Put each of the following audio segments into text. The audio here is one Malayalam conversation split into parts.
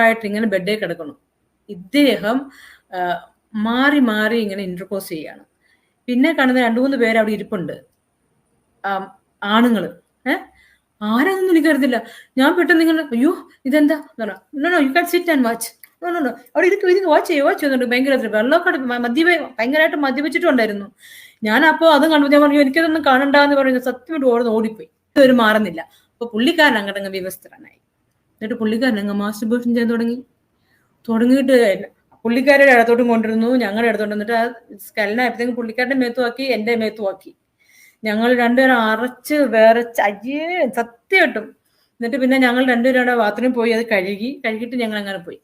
ആയിട്ട് ഇങ്ങനെ ബെഡേ കിടക്കണം ഇദ്ദേഹം മാറി മാറി ഇങ്ങനെ ഇന്റർകോസ് ചെയ്യാണ് പിന്നെ കാണുന്ന രണ്ടു മൂന്ന് പേര് അവിടെ ഇരിപ്പുണ്ട്. ആണുങ്ങൾ. ഏഹ് ആരാന്നൊന്നും എനിക്കറിയത്തില്ല ഞാൻ പെട്ടെന്ന് ഇങ്ങനെ അയ്യോ ഇതെന്താ? No you can sit and watch no no no അവിടെ ഇരിക്കും ഇരിക്കും വാച്ച് ചെയ്യും വാച്ച് ചെയ്യുന്നുണ്ട് ഭയങ്കര വെള്ളമൊക്കെ മദ്യപ ഭയങ്കരമായിട്ട് മദ്യപിച്ചിട്ടുണ്ടായിരുന്നു. ഞാൻ അപ്പോൾ അതും കണ്ടു ഞാൻ പറഞ്ഞു എനിക്കതൊന്നും കാണണ്ടെന്ന് പറഞ്ഞു സത്യമായിട്ട് ഓടുന്ന ഓടിപ്പോയി. ഇതൊരു മാറുന്നില്ല. അപ്പൊ പുള്ളിക്കാരൻ അങ്ങോട്ടങ്ങ് വ്യവസ്ഥനായി എന്നിട്ട് പുള്ളിക്കാരൻ അങ്ങ് മാസ്റ്റർബേഷൻ ചെയ്യാൻ തുടങ്ങി. തുടങ്ങിയിട്ട് പുള്ളിക്കാരുടെ ഇടത്തോട്ടും കൊണ്ടിരുന്നു ഞങ്ങളുടെ ഇടത്തോട്ട് എന്നിട്ട് ആ സ്കലനായപ്പോഴത്തേക്കും പുള്ളിക്കാരുടെ മേത്തുമാക്കി എന്റെ മേത്തുമാക്കി ഞങ്ങൾ രണ്ടുപേരും അറച്ച് വേറച്ച് അയ്യേ സത്യമായിട്ടും എന്നിട്ട് പിന്നെ ഞങ്ങൾ രണ്ടുപേരും ബാത്റൂമിൽ പോയി അത് കഴുകി കഴുകിയിട്ട് ഞങ്ങൾ അങ്ങനെ പോയി.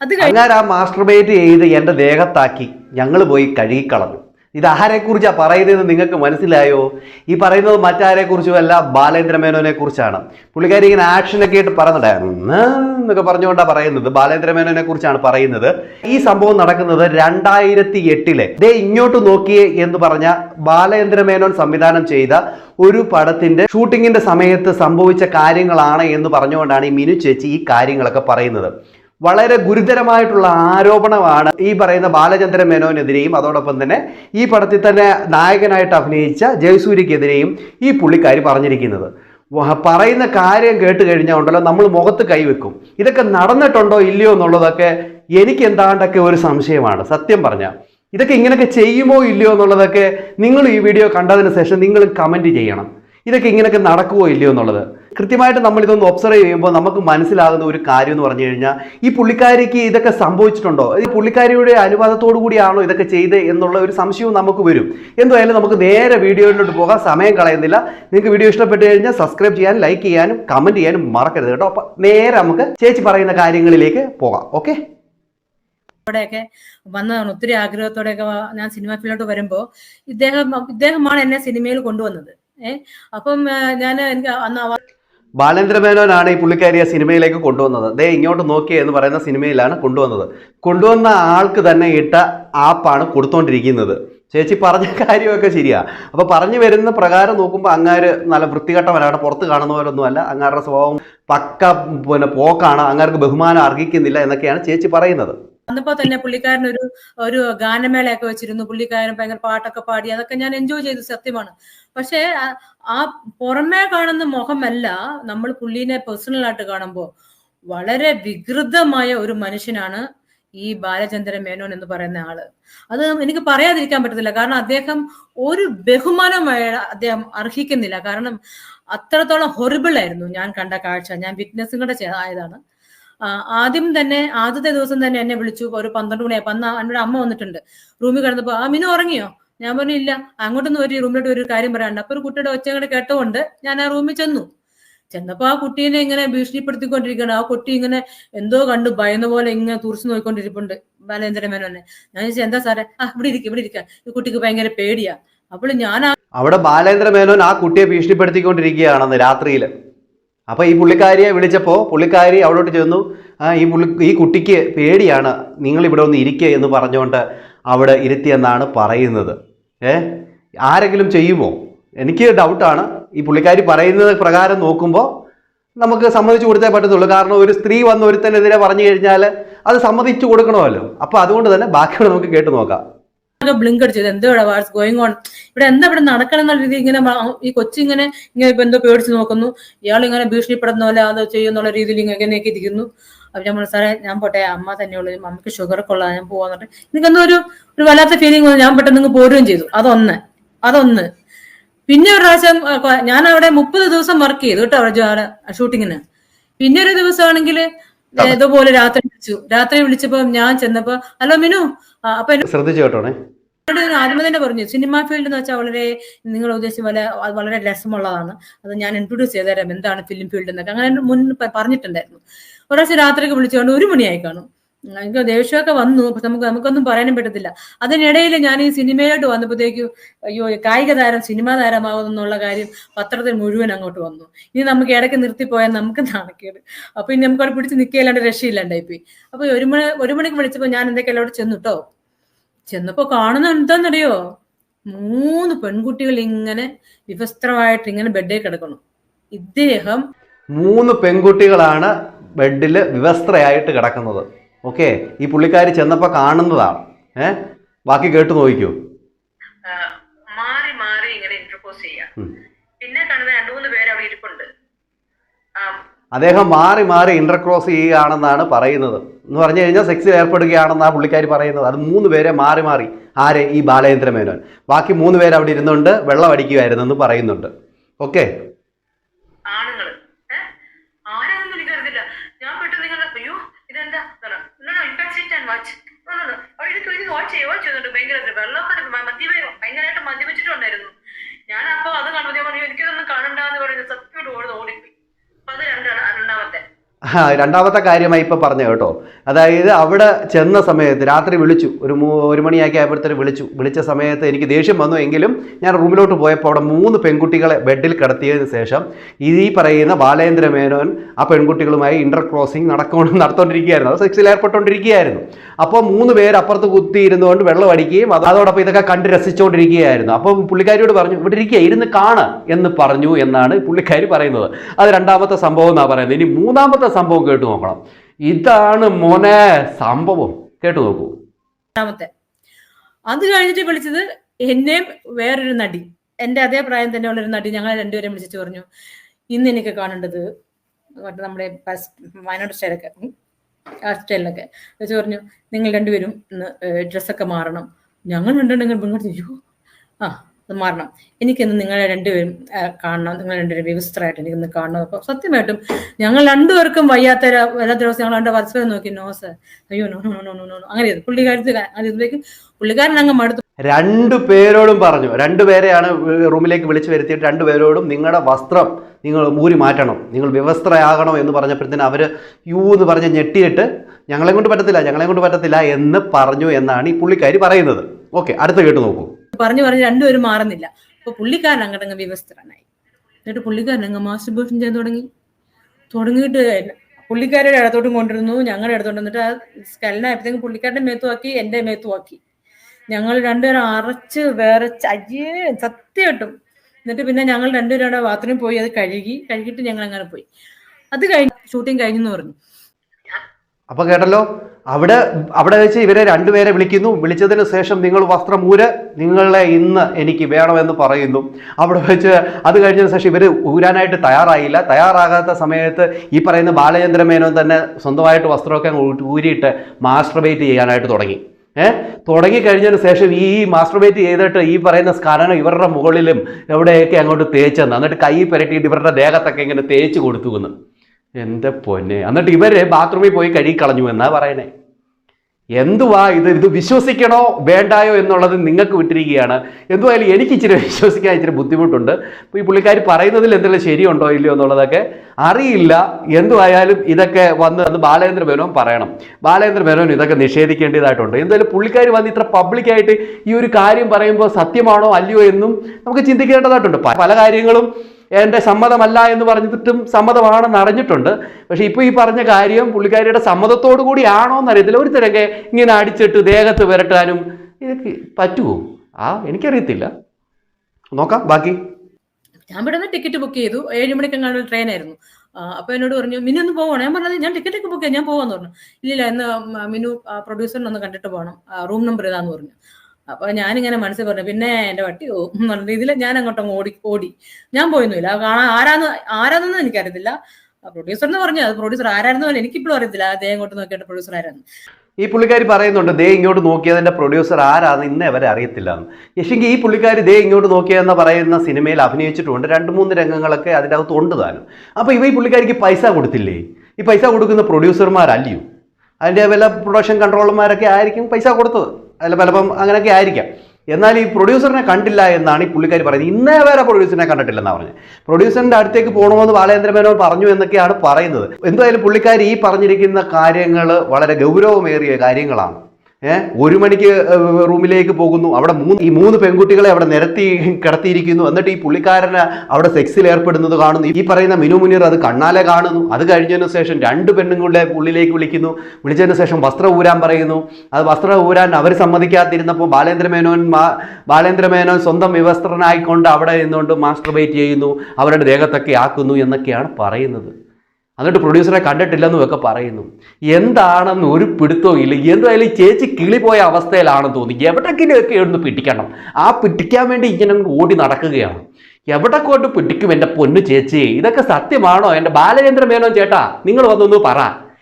അത് കഴിഞ്ഞാൽ ആ മാസ്റ്റർബേറ്റ് ചെയ്ത് എന്റെ ദേഹത്താക്കി ഞങ്ങൾ പോയി കഴുകിക്കളഞ്ഞു. ഇത് ആരെക്കുറിച്ചാ പറയുന്നത് നിങ്ങൾക്ക് മനസ്സിലായോ? ഈ പറയുന്നത് മറ്റാരെക്കുറിച്ചുമല്ല ബാലേന്ദ്ര മേനോനെ കുറിച്ചാണ്. പുള്ളിക്കാരി ഇങ്ങനെ ആക്ഷനൊക്കെ ആയിട്ട് പറയുന്നുണ്ടായിരുന്നു "ഉം" എന്നൊക്കെ പറഞ്ഞുകൊണ്ടാണ് പറയുന്നത്. ബാലേന്ദ്ര മേനോനെ കുറിച്ചാണ് പറയുന്നത്. ഈ സംഭവം നടക്കുന്നത് രണ്ടായിരത്തി എട്ടിലെ ദേ ഇങ്ങോട്ട് നോക്കിയേ എന്ന് പറഞ്ഞ ബാലേന്ദ്ര മേനോൻ സംവിധാനം ചെയ്ത ഒരു പടത്തിന്റെ ഷൂട്ടിങ്ങിന്റെ സമയത്ത് സംഭവിച്ച കാര്യങ്ങളാണ് എന്ന് പറഞ്ഞുകൊണ്ടാണ് ഈ മിനു ചേച്ചി ഈ കാര്യങ്ങളൊക്കെ പറയുന്നത്. വളരെ ഗുരുതരമായിട്ടുള്ള ആരോപണമാണ് ഈ പറയുന്ന ബാലചന്ദ്ര മേനോനെതിരെയും അതോടൊപ്പം തന്നെ ഈ പടത്തിൽ തന്നെ നായകനായിട്ട് അഭിനയിച്ച ജയസൂര്യക്കെതിരെയും ഈ പുള്ളിക്കാരി പറഞ്ഞിരിക്കുന്നത്. പറയുന്ന കാര്യം കേട്ട് കഴിഞ്ഞാൽ ഉണ്ടല്ലോ നമ്മൾ മുഖത്ത് കൈവെക്കും ഇതൊക്കെ നടന്നിട്ടുണ്ടോ ഇല്ലയോ എന്നുള്ളതൊക്കെ എനിക്ക് എന്താണ്ടൊക്കെ ഒരു സംശയമാണ്. സത്യം പറഞ്ഞാൽ ഇതൊക്കെ ഇങ്ങനെയൊക്കെ ചെയ്യുമോ ഇല്ലയോ എന്നുള്ളതൊക്കെ നിങ്ങൾ ഈ വീഡിയോ കണ്ടതിന് ശേഷം നിങ്ങൾ കമന്റ് ചെയ്യണം. ഇതൊക്കെ ഇങ്ങനെയൊക്കെ നടക്കുമോ ഇല്ലയോ എന്നുള്ളത്. കൃത്യമായിട്ട് നമ്മൾ ഇതൊന്ന് ഒബ്സർവ് ചെയ്യുമ്പോൾ നമുക്ക് മനസ്സിലാകുന്ന ഒരു കാര്യം എന്ന് പറഞ്ഞു കഴിഞ്ഞാൽ ഈ പുള്ളിക്കാരിക്ക് ഇതൊക്കെ സംഭവിച്ചിട്ടുണ്ടോ? ഈ പുള്ളിക്കാരിയുടെ അനുവാദത്തോടു കൂടിയാണോ ഇതൊക്കെ ചെയ്ത് എന്നുള്ള ഒരു സംശയവും നമുക്ക് വരും. എന്തായാലും നമുക്ക് നേരെ വീഡിയോയിലോട്ട് പോകാം. സമയം കളയുന്നില്ല. നിങ്ങൾക്ക് വീഡിയോ ഇഷ്ടപ്പെട്ടു കഴിഞ്ഞാൽ സബ്സ്ക്രൈബ് ചെയ്യാനും ലൈക്ക് ചെയ്യാനും കമന്റ് ചെയ്യാനും മറക്കരുത് കേട്ടോ. അപ്പം നേരെ നമുക്ക് ചേച്ചി പറയുന്ന കാര്യങ്ങളിലേക്ക് പോകാം. ഓക്കെ ഇവിടെയൊക്കെ വന്നതാണ്. ഒത്തിരി ആഗ്രഹത്തോടെയൊക്കെ ഞാൻ സിനിമ ഫീൽഡിലോട്ട് വരുമ്പോൾ ഇദ്ദേഹം ഇദ്ദേഹമാണ് എന്നെ സിനിമയിൽ കൊണ്ടുവന്നത്. ഏഹ് അപ്പം ഞാൻ എനിക്ക് അന്ന് ബാലേന്ദ്ര മേനോനാണ് ഈ പുള്ളിക്കാരിയെ സിനിമയിലേക്ക് കൊണ്ടുവന്നത്. ദേ ഇങ്ങോട്ട് നോക്കിയേ എന്ന് പറയുന്ന സിനിമയിലാണ് കൊണ്ടുവന്നത്. കൊണ്ടുവന്ന ആൾക്ക് തന്നെ ഇട്ട ആപ്പാണ് കൊടുത്തോണ്ടിരിക്കുന്നത്. ചേച്ചി പറഞ്ഞ കാര്യമൊക്കെ ശരിയാ. അപ്പൊ പറഞ്ഞു വരുന്ന പ്രകാരം നോക്കുമ്പോൾ അങ്ങാര് നല്ല വൃത്തികെട്ടവരാണ് പുറത്ത് കാണുന്ന പോലൊന്നുമല്ല. അങ്ങാരുടെ സ്വഭാവം പക്ക പിന്നെ പോക്കാണ്. അങ്ങാർക്ക് ബഹുമാനം അർഹിക്കുന്നില്ല എന്നൊക്കെയാണ് ചേച്ചി പറയുന്നത്. വന്നപ്പോ തന്നെ പുള്ളിക്കാരൻ ഒരു ഒരു ഗാനമേളയൊക്കെ വെച്ചിരുന്നു. പുള്ളിക്കാരൻ ഭയങ്കര പാട്ടൊക്കെ പാടി. അതൊക്കെ ഞാൻ എൻജോയ് ചെയ്തു. സത്യമാണ്. പക്ഷേ ആ- പുറമേ കാണുന്ന മുഖമല്ല നമ്മൾ പുള്ളീനെ പേഴ്സണൽ ആയിട്ട് കാണുമ്പോൾ വളരെ വികൃതമായ ഒരു മനുഷ്യനാണ് ഈ ബാലചന്ദ്രൻ മേനോൻ എന്ന് പറയുന്ന ആൾ. അത് എനിക്ക് പറയാതിരിക്കാൻ പറ്റത്തില്ല. കാരണം അദ്ദേഹം ഒരു ബഹുമാനമായ അദ്ദേഹം അർഹിക്കുന്നില്ല. കാരണം അത്രത്തോളം ഹൊറിബിൾ ആയിരുന്നു ഞാൻ കണ്ട കാഴ്ച. ഞാൻ വിറ്റ്നസ്സും കൂടെ ആയതാണ്. ആദ്യം തന്നെ ആദ്യത്തെ ദിവസം തന്നെ എന്നെ വിളിച്ചു. ഒരു പന്ത്രണ്ട് മണിയായപ്പോ അന്ന് എന്നോട് അമ്മ വന്നിട്ടുണ്ട്. റൂമിൽ കിടന്നപ്പോ ആ മിനു ഉറങ്ങിയോ? ഞാൻ പറഞ്ഞു ഇല്ല. അങ്ങോട്ടൊന്നും ഒരു റൂമിലോട്ട് ഒരു കാര്യം പറയാണ്ട്. അപ്പൊ ഒരു കുട്ടിയുടെ ഒച്ച കൂടെ കേട്ടുകൊണ്ട് ഞാൻ ആ റൂമിൽ ചെന്നു. ചെന്നപ്പോ ആ കുട്ടീനെ ഇങ്ങനെ ഭീഷണിപ്പെടുത്തിക്കൊണ്ടിരിക്കുകയാണ്. ആ കുട്ടി ഇങ്ങനെ എന്തോ കണ്ടു ഭയന്ന പോലെ ഇങ്ങനെ തുറച്ചു നോക്കിക്കൊണ്ടിരിപ്പുണ്ട്. ബാലേന്ദ്ര മേനോനെ ഞാൻ ചോദിച്ചു എന്താ സാറേ? ആ ഇവിടെ ഇരിക്കും ഇവിടെ ഇരിക്കാം. ഈ കുട്ടിക്ക് ഭയങ്കര പേടിയാ. അപ്പോൾ ഞാൻ അവിടെ ബാലേന്ദ്ര മേനോൻ ആ കുട്ടിയെ ഭീഷണിപ്പെടുത്തിക്കൊണ്ടിരിക്കുകയാണെന്ന് രാത്രിയിൽ അപ്പോൾ ഈ പുള്ളിക്കാരിയെ വിളിച്ചപ്പോൾ പുള്ളിക്കാരി അവിടോട്ട് ചെന്നു ഈ പുള്ളി ഈ കുട്ടിക്ക് പേടിയാണ് നിങ്ങൾ ഇവിടെ ഒന്ന് ഇരിക്കുക എന്ന് പറഞ്ഞുകൊണ്ട് അവിടെ ഇരുത്തിയെന്നാണ് പറയുന്നത്. ഏ? ആരെങ്കിലും ചെയ്യുമോ? എനിക്ക് ഡൗട്ടാണ്. ഈ പുള്ളിക്കാരി പറയുന്നത് പ്രകാരം നോക്കുമ്പോൾ നമുക്ക് സമ്മതിച്ചു കൊടുത്തേ പറ്റത്തുള്ളൂ. കാരണം ഒരു സ്ത്രീ വന്ന് ഒരുത്തനെതിരെ പറഞ്ഞു കഴിഞ്ഞാൽ അത് സമ്മതിച്ചു കൊടുക്കണമല്ലോ. അപ്പോൾ അതുകൊണ്ട് തന്നെ ബാക്കിയുള്ള നമുക്ക് കേട്ട് നോക്കാം. ബ്ലിങ്ക് അടിച്ചത് എന്തോ ഇവിടെ വാട്സ് ഗോയിങ് ഓൺ ഇവിടെ എന്താ ഇവിടെ നടക്കണം എന്നുള്ള രീതി ഇങ്ങനെ ഈ കൊച്ചി ഇങ്ങനെ ഇപ്പൊ എന്തോ പേടിച്ച് നോക്കുന്നു. ഇയാൾ ഇങ്ങനെ ഭീഷണിപ്പെടുന്ന പോലെ അത് ചെയ്യുന്നുള്ള രീതിയിൽ ഇങ്ങനെയൊക്കെ ഇരിക്കുന്നു. അപ്പൊ ഞാൻ പറഞ്ഞു സാറേ ഞാൻ പോട്ടെ അമ്മ തന്നെയുള്ളൂ അമ്മയ്ക്ക് ഷുഗർ ഒക്കെ ഉള്ളതാ ഞാൻ പോവാന്നിട്ട് എനിക്കെന്തോ ഒരു ഒരു വല്ലാത്ത ഫീലിംഗ് വന്നു. ഞാൻ പെട്ടെന്ന് ഇങ്ങ് പോരുകയും ചെയ്തു. അതൊന്ന് അതൊന്ന്. പിന്നെ ഒരു പ്രാവശ്യം ഞാൻ അവിടെ മുപ്പത് ദിവസം വർക്ക് ചെയ്തു കേട്ടോ ഷൂട്ടിങ്ങിന് പിന്നെ ഒരു ദിവസമാണെങ്കിൽ ഇതുപോലെ രാത്രി വിളിച്ചു. രാത്രി വിളിച്ചപ്പോ ഞാൻ ചെന്നപ്പോ ഹലോ മിനു അപ്പൊ ശ്രദ്ധിച്ചു കേട്ടോണേ. ആദ്യമേ തന്നെ പറഞ്ഞു സിനിമ ഫീൽഡ് എന്ന് വെച്ചാൽ വളരെ നിങ്ങൾ ഉദ്ദേശിച്ച പോലെ വളരെ രസമുള്ളതാണ്. അത് ഞാൻ ഇൻട്രൊഡ്യൂസ് ചെയ്തുതരാം എന്താണ് ഫിലിം ഫീൽഡ് എന്നൊക്കെ. അങ്ങനെ മുൻ പറഞ്ഞിട്ടുണ്ടായിരുന്നു. ഒരാഴ്ച രാത്രിയൊക്കെ വിളിച്ചുകൊണ്ട് ഒരു മണിയായി കാണും. എനിക്ക് ദേഷ്യമൊക്കെ വന്നു പക്ഷെ നമുക്ക് നമുക്കൊന്നും പറയാനും പറ്റത്തില്ല. അതിനിടയിൽ ഞാൻ ഈ സിനിമയിലോട്ട് വന്നപ്പോഴത്തേക്കും അയ്യോ കായിക താരം സിനിമാ താരമാകുന്നു എന്നുള്ള കാര്യം പത്രത്തിൽ മുഴുവൻ അങ്ങോട്ട് വന്നു. ഇനി നമുക്ക് ഇടയ്ക്ക് നിർത്തിപ്പോയാൽ നമുക്ക് നാണക്കേട്. അപ്പൊ ഇനി നമുക്ക് അവിടെ പിടിച്ച് നിൽക്കുകയല്ലാണ്ട് രക്ഷയില്ലാണ്ടായിപ്പോയി അപ്പൊ ഒരു മണി ഒരു മണിക്ക് വിളിച്ചപ്പോൾ ഞാൻ എന്തൊക്കെ അവിടെ ചെന്നു കേട്ടോ ചെന്നപ്പോ കാണുന്ന എന്താന്നറിയോ മൂന്ന് പെൺകുട്ടികൾ ഇങ്ങനെ വിവസ്ത്രമായിട്ട് ഇങ്ങനെ ബെഡേ കിടക്കണം ഇദ്ദേഹം മൂന്ന് പെൺകുട്ടികളാണ് ബെഡിൽ വിവസ്ത്രയായിട്ട് കിടക്കുന്നത്. ഓക്കെ ഈ പുള്ളിക്കാരി ചെന്നപ്പോൾ കാണുന്നതാണ്. ഏ? ബാക്കി കേട്ട് നോക്കിക്കോ. മാറി മാറി ഇങ്ങനെ ഇന്റർപോസ് ചെയ്യാം. പിന്നെ കാണുന്ന രണ്ടു മൂന്ന് പേര് അവിടെ ഇരിപ്പുണ്ട്. അദ്ദേഹം മാറി മാറി ഇന്റർക്രോസ് ചെയ്യുകയാണെന്നാണ് പറയുന്നത്. എന്ന് പറഞ്ഞു കഴിഞ്ഞാൽ സെക്സിൽ ഏർപ്പെടുകയാണെന്നാണ് പുള്ളിക്കാരി പറയുന്നത്. അത് മൂന്ന് പേരെ മാറി മാറി. ആരെ? ഈ ബാലേന്ദ്രമേനോൻ. ബാക്കി മൂന്ന് പേര് അവിടെ ഇരുന്നുകൊണ്ട് വെള്ളം അടിക്കുമായിരുന്നെന്ന് പറയുന്നുണ്ട്. ഓക്കെ ആണുങ്ങൾ ഏ? ആരാണെന്ന് എനിക്കറിയത്തില്ല ഞാൻ പെട്ടെന്ന് നിങ്ങളുടെ അയ്യോ ഇതെന്താ വാച്ച് അവിടെ ഇരുന്ന് ഇരുന്ന് വാച്ച് ചെയ്യുക വാച്ച് ചെയ്യുന്നുണ്ട് ഭയങ്കര മദ്യപേരും ഭയങ്കരമായിട്ട് മദ്യപിച്ചിട്ടുണ്ടായിരുന്നു. ഞാൻ അപ്പൊ അത് കാണുമ്പോൾ ഞാൻ പറഞ്ഞു എനിക്കതൊന്നും കാണണ്ടെന്ന് പറയുന്നത് സത്യമായിട്ട് ഓടി ഓടിപ്പോയി അപ്പൊ അത് രണ്ടാണ് രണ്ടാമത്തെ ആ, രണ്ടാമത്തെ കാര്യമായി ഇപ്പോൾ പറഞ്ഞു കേട്ടോ. അതായത് അവിടെ ചെന്ന സമയത്ത് രാത്രി വിളിച്ചു. ഒരു മൂ ഒരു മണിയാക്കി ആയപ്പോഴത്തേന് വിളിച്ചു. വിളിച്ച സമയത്ത് എനിക്ക് ദേഷ്യം വന്നു എങ്കിലും ഞാൻ റൂമിലോട്ട് പോയപ്പോൾ അവിടെ മൂന്ന് പെൺകുട്ടികളെ ബെഡിൽ കിടത്തിയതിന് ശേഷം ഈ പറയുന്ന ബാലേന്ദ്ര മേനോൻ ആ പെൺകുട്ടികളുമായി ഇന്റർ ക്രോസിംഗ് നടക്കൊണ്ട് നടന്നുകൊണ്ടിരിക്കുകയായിരുന്നു അത് സെക്സിൽ ഏർപ്പെട്ടുകൊണ്ടിരിക്കുകയായിരുന്നു. അപ്പോൾ മൂന്ന് പേര് അപ്പുറത്ത് കുത്തിയിരുന്നുകൊണ്ട് വെള്ളം അടിക്കുകയും അത് അതോടൊപ്പം ഇതൊക്കെ കണ്ട് രസിച്ചുകൊണ്ടിരിക്കുകയായിരുന്നു. അപ്പോൾ പുള്ളിക്കാരിയോട് പറഞ്ഞു ഇവിടെ ഇരിക്കുക ഇരുന്ന് കാണ് എന്ന് പറഞ്ഞു എന്നാണ് പുള്ളിക്കാരി പറയുന്നത്. അത് രണ്ടാമത്തെ സംഭവം എന്നാണ് പറയുന്നത്. ഇനി മൂന്നാമത്തെ സംഭവം കേട്ടു നോക്കണം. ഇതാണ് മോനെ സംഭവം. കേട്ടു നോക്കൂ. അത് കഴിഞ്ഞിട്ട് വിളിച്ചത് എന്നെയും വേറൊരു നടി എന്റെ അതേ പ്രായം തന്നെ ഉള്ളൊരു നടി ഞങ്ങൾ രണ്ടുപേരും വിളിച്ചിട്ട് പറഞ്ഞു ഇന്ന് എനിക്ക് കാണേണ്ടത് നമ്മുടെ വയനാട് സ്റ്റൈലൊക്കെ ആ സ്റ്റൈലിലൊക്കെ. വെച്ച് പറഞ്ഞു നിങ്ങൾ രണ്ടുപേരും ഡ്രസ്സൊക്കെ മാറണം. ഞങ്ങൾ രണ്ടുണ്ടെങ്കിൽ പെൺകുട്ടി ആ അത് മാറണം. എനിക്കിന്ന് നിങ്ങളെ രണ്ടുപേരും കാണണം. നിങ്ങൾ രണ്ടുപേരും വിവസ്ത്രമായിട്ട് എനിക്കിന്ന് കാണണം. അപ്പൊ സത്യമായിട്ടും ഞങ്ങൾ രണ്ടുപേർക്കും വയ്യാത്ത വല്ലാത്ത ദിവസം ഞങ്ങൾ രണ്ട് പരസ്പരം നോക്കി നോ സർ. അയ്യോ നോ നോ നോ നോ അങ്ങനെ. പുള്ളിക്കാരത്ത് അത് ഇതിലേക്ക് പുള്ളിക്കാരൻ അങ്ങ് മടുത്തു. രണ്ടു പേരോടും പറഞ്ഞു. രണ്ടുപേരെയാണ് റൂമിലേക്ക് വിളിച്ചു വരുത്തിയിട്ട് രണ്ടുപേരോടും നിങ്ങളുടെ വസ്ത്രം നിങ്ങൾ ഊരി മാറ്റണം. നിങ്ങൾ വ്യവസ്ഥയാകണം എന്ന് പറഞ്ഞപ്പോഴത്തേന് അവർ യൂ എന്ന് പറഞ്ഞ് ഞെട്ടിയിട്ട് ഞങ്ങളെ കൊണ്ട് പറ്റത്തില്ല ഞങ്ങളെ കൊണ്ട് പറ്റത്തില്ല എന്ന് പറഞ്ഞു എന്നാണ് ഈ പുള്ളിക്കാരി പറയുന്നത്. ഓക്കെ അടുത്ത കേട്ട് നോക്കൂ. പറഞ്ഞു പറഞ്ഞ് രണ്ടുപേരും മാറുന്നില്ല. അപ്പൊ പുള്ളിക്കാരൻ അങ്ങോട്ടങ്ങ് വിവസ്ത്രനായി. എന്നിട്ട് പുള്ളിക്കാരൻ അങ്ങ് മാസ്റ്റർബേഷൻ ചെയ്യാൻ തുടങ്ങി. തുടങ്ങിയിട്ട് പുള്ളിക്കാരുടെ ഇടത്തോട്ടും കൊണ്ടിരുന്നു ഞങ്ങളുടെ ഇടത്തോട്ട് എന്നിട്ട് ആ സ്കലനായപ്പോഴത്തേക്കും പുള്ളിക്കാരുടെ മേത്തുമാക്കി എന്റെ മേത്തുമാക്കി ഞങ്ങൾ രണ്ടുപേരും അറച്ച് വേറെ അയ്യേ സത്യമായിട്ടും എന്നിട്ട് പിന്നെ ഞങ്ങൾ രണ്ടുപേരും അവിടെ ബാത്റൂമിൽ പോയി. അത് കഴുകി. കഴുകിയിട്ട് ഞങ്ങൾ അങ്ങനെ പോയി. അത് കഴിഞ്ഞ് ഷൂട്ടിംഗ് കഴിഞ്ഞെന്ന് പറഞ്ഞു. അപ്പൊ കേട്ടല്ലോ അവിടെ അവിടെ വെച്ച് ഇവരെ രണ്ടുപേരെ വിളിക്കുന്നു. വിളിച്ചതിന് ശേഷം നിങ്ങൾ വസ്ത്രം ഊര് നിങ്ങളെ ഇന്ന് എനിക്ക് വേണമെന്ന് പറയുന്നു. അവിടെ വെച്ച് അത് കഴിഞ്ഞതിന് ശേഷം ഇവർ ഊരാനായിട്ട് തയ്യാറായില്ല. തയ്യാറാകാത്ത സമയത്ത് ഈ പറയുന്ന ബാലചന്ദ്ര മേനോൻ തന്നെ സ്വന്തമായിട്ട് വസ്ത്രമൊക്കെ ഊരിയിട്ട് മാസ്റ്റർബേറ്റ് ചെയ്യാനായിട്ട് തുടങ്ങി. ഏഹ് തുടങ്ങി കഴിഞ്ഞതിന് ശേഷം ഈ മാസ്റ്റർബേറ്റ് ചെയ്തിട്ട് ഈ പറയുന്ന സ്കലനം ഇവരുടെ മുകളിലും എവിടെയൊക്കെ അങ്ങോട്ട് തേച്ചെന്ന്. എന്നിട്ട് കൈ പുരട്ടിയിട്ട് ഇവരുടെ ദേഹത്തൊക്കെ ഇങ്ങനെ തേച്ച് കൊടുത്തു എന്ന് എന്റെ പൊന്നെ. എന്നിട്ട് ഇവർ ബാത്റൂമിൽ പോയി കഴുകി കളഞ്ഞു എന്നാ പറയണേ. എന്തുവാ ഇത്? ഇത് വിശ്വസിക്കണോ? വേണ്ടായോ എന്നുള്ളത് നിങ്ങൾക്ക് വിട്ടിരിക്കുകയാണ്. എന്തുവായാലും എനിക്ക് ഇച്ചിരി വിശ്വസിക്കാൻ ഇച്ചിരി ബുദ്ധിമുട്ടുണ്ട്. ഈ പുള്ളിക്കാർ പറയുന്നതിൽ എന്തെങ്കിലും ശരിയുണ്ടോ ഇല്ലയോ എന്നുള്ളതൊക്കെ അറിയില്ല. എന്തുവായാലും ഇതൊക്കെ വന്ന് അന്ന് ബാലേന്ദ്ര മേനോൻ പറയണം. ബാലേന്ദ്ര മേനോൻ ഇതൊക്കെ നിഷേധിക്കേണ്ടതായിട്ടുണ്ട്. എന്തായാലും പുള്ളിക്കാർ വന്ന് ഇത്ര പബ്ലിക്കായിട്ട് ഈ ഒരു കാര്യം പറയുമ്പോൾ സത്യമാണോ അല്ലയോ എന്നും നമുക്ക് ചിന്തിക്കേണ്ടതായിട്ടുണ്ട്. പല കാര്യങ്ങളും എന്റെ സമ്മതമല്ല എന്ന് പറഞ്ഞിട്ടും സമ്മതമാണെന്ന് അറിഞ്ഞിട്ടുണ്ട്. പക്ഷെ ഇപ്പോൾ ഈ പറഞ്ഞ കാര്യം പുള്ളിക്കാരിയുടെ സമ്മതത്തോടു കൂടി ആണോ എന്നറിയത്തില്ല. ഒരു തിരക്കെ ഇങ്ങനെ അടിച്ചിട്ട് ദേഹത്ത് വരട്ടാനും ഇതൊക്കെ പറ്റുമോ? ആ എനിക്കറിയത്തില്ല. നോക്കാം ബാക്കി. ഞാൻ ഇവിടെ ടിക്കറ്റ് ബുക്ക് ചെയ്തു. ഏഴ് മണിക്കെങ്ങാണ്ട് ട്രെയിൻ ആയിരുന്നു അപ്പൊ എന്നോട് പറഞ്ഞു മിനു ഒന്ന് പോകണം ഞാൻ പറഞ്ഞത് ഞാൻ ടിക്കറ്റ് ഒക്കെ ബുക്ക് ചെയ്യാം ഞാൻ പോവാന്ന് പറഞ്ഞു. ഇല്ലില്ല ഇന്ന് മിനു പ്രൊഡ്യൂസറിനെ ഒന്ന് കണ്ടിട്ട് പോകണം. റൂം നമ്പർ ഏതാന്ന്? പറഞ്ഞു. അപ്പൊ ഞാനിങ്ങനെ മനസ്സിൽ പറഞ്ഞു പിന്നെ എന്റെ വട്ടി പോകും. പറഞ്ഞു ഇതിൽ ഞാൻ അങ്ങോട്ടങ്ങ് ഓടി ഓടി. ഞാൻ പോയൊന്നുമില്ല. കാണാൻ ആരാന്ന് ആരാന്നൊന്നും എനിക്കറിയത്തില്ല. പ്രൊഡ്യൂസർ എന്ന് പറഞ്ഞു അത് പ്രൊഡ്യൂസർ ആരായിരുന്നു എനിക്കിപ്പോഴും അറിയത്തില്ല. അദ്ദേഹം ഇങ്ങോട്ട് നോക്കിയിട്ട് പ്രൊഡ്യൂസർ ആരായിരുന്നു. ഈ പുള്ളിക്കാരി പറയുന്നുണ്ട് ദേ ഇങ്ങോട്ട് നോക്കിയതിന്റെ പ്രൊഡ്യൂസർ ആരാന്ന് ഇന്നേ അവരെ അറിയത്തില്ല എന്ന്. ഈ പുള്ളിക്കാരി ദേ ഇങ്ങോട്ട് നോക്കിയതെന്ന് പറയുന്ന സിനിമയിൽ അഭിനയിച്ചിട്ടുണ്ട് രണ്ട് മൂന്ന് രംഗങ്ങളൊക്കെ അതിന്റെ അകത്ത് ഉണ്ട് താനും. അപ്പോൾ ഇവ ഈ പുള്ളിക്കാരിക്ക് പൈസ കൊടുത്തില്ലേ? ഈ പൈസ കൊടുക്കുന്ന പ്രൊഡ്യൂസർമാരല്ലയോ അതിന്റെ വല്ല പ്രൊഡക്ഷൻ കൺട്രോളർമാരൊക്കെ ആയിരിക്കും പൈസ കൊടുത്തത്. അല്ല പലപ്പം അങ്ങനെയൊക്കെ ആയിരിക്കാം. എന്നാൽ ഈ പ്രൊഡ്യൂസറിനെ കണ്ടില്ല എന്നാണ് ഈ പുള്ളിക്കാരി പറയുന്നത്. ഇന്നേ വരെ പ്രൊഡ്യൂസറിനെ കണ്ടിട്ടില്ലെന്നാണ് പറഞ്ഞത്. പ്രൊഡ്യൂസറിന്റെ അടുത്തേക്ക് പോകണമെന്ന് ബാലേന്ദ്ര മേനോൻ പറഞ്ഞു എന്നൊക്കെയാണ് പറയുന്നത്. എന്തായാലും പുള്ളിക്കാരി ഈ പറഞ്ഞിരിക്കുന്ന കാര്യങ്ങൾ വളരെ ഗൗരവമേറിയ കാര്യങ്ങളാണ്. ഏഹ് ഒരു മണിക്ക് റൂമിലേക്ക് പോകുന്നു. അവിടെ മൂന്ന് ഈ മൂന്ന് പെൺകുട്ടികളെ അവിടെ നിരത്തി കിടത്തിയിരിക്കുന്നു. എന്നിട്ട് ഈ പുള്ളിക്കാരന് അവിടെ സെക്സിൽ ഏർപ്പെടുന്നത് കാണുന്നു. ഈ പറയുന്ന മിനു മുനീർ അത് കണ്ണാലെ കാണുന്നു. അത് കഴിഞ്ഞതിന് ശേഷം രണ്ട് പെണ്ണുങ്ങളുടെ ഉള്ളിലേക്ക് വിളിക്കുന്നു. വിളിച്ചതിന് ശേഷം വസ്ത്രം ഊരാൻ പറയുന്നു. അത് വസ്ത്രം ഊരാൻ അവർ സമ്മതിക്കാതിരുന്നപ്പോൾ ബാലേന്ദ്ര മേനോൻ ബാലേന്ദ്ര മേനോൻ സ്വന്തം വിവസ്ത്രനായിക്കൊണ്ട് അവിടെ നിന്നുകൊണ്ട് മാസ്റ്റർബേറ്റ് ചെയ്യുന്നു. അവരുടെ ദേഹത്തൊക്കെ ആക്കുന്നു എന്നൊക്കെയാണ് പറയുന്നത്. എന്നിട്ട് പ്രൊഡ്യൂസറെ കണ്ടിട്ടില്ലെന്നും ഒക്കെ പറയുന്നു. എന്താണെന്ന് ഒരു പിടുത്തവും ഇല്ല. എന്തായാലും ചേച്ചി കിളിപോയ അവസ്ഥയിലാണെന്ന് തോന്നി. എവിടെയെങ്കിലുമൊക്കെ ഒന്ന് പിടിക്കണം. ആ പിടിക്കാൻ വേണ്ടി ഇങ്ങനെ ഓടി നടക്കുകയാണ്. എവിടെ കൊണ്ട് പിടിക്കും എന്റെ പൊന്നു ചേച്ചി? ഇതൊക്കെ സത്യമാണോ? എന്റെ ബാലചന്ദ്ര മേനോൻ ചേട്ടാ നിങ്ങൾ വന്നൊന്ന് പറ.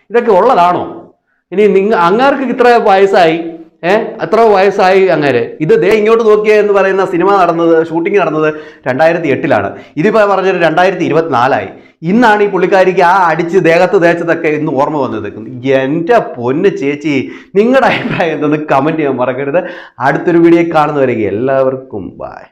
ഇതൊക്കെ ഉള്ളതാണോ? ഇനി നിങ്ങൾ അങ്ങാർക്ക് ഇത്ര വയസ്സായി? ഏഹ് അത്ര വയസ്സായി അങ്ങനെ ഇത് ദേ ഇങ്ങോട്ട് നോക്കിയ എന്ന് പറയുന്ന സിനിമ നടന്നത് ഷൂട്ടിംഗ് നടന്നത് രണ്ടായിരത്തി എട്ടിലാണ് ഇതിപ്പോൾ പറഞ്ഞത് രണ്ടായിരത്തി ഇരുപത്തിനാലായി ഇന്നാണ് ഈ പുള്ളിക്കാരിക്ക് ആ അടിച്ച് ദേഹത്ത് തേച്ചതൊക്കെ ഇന്ന് ഓർമ്മ വന്നത്. എന്റെ പൊന്ന് ചേച്ചി നിങ്ങളുടെ അഭിപ്രായം എന്തെന്ന് കമന്റ് ചെയ്യാൻ മറക്കരുത്. അടുത്തൊരു വീഡിയോ കാണുന്നവരേക്ക് എല്ലാവർക്കും ബൈ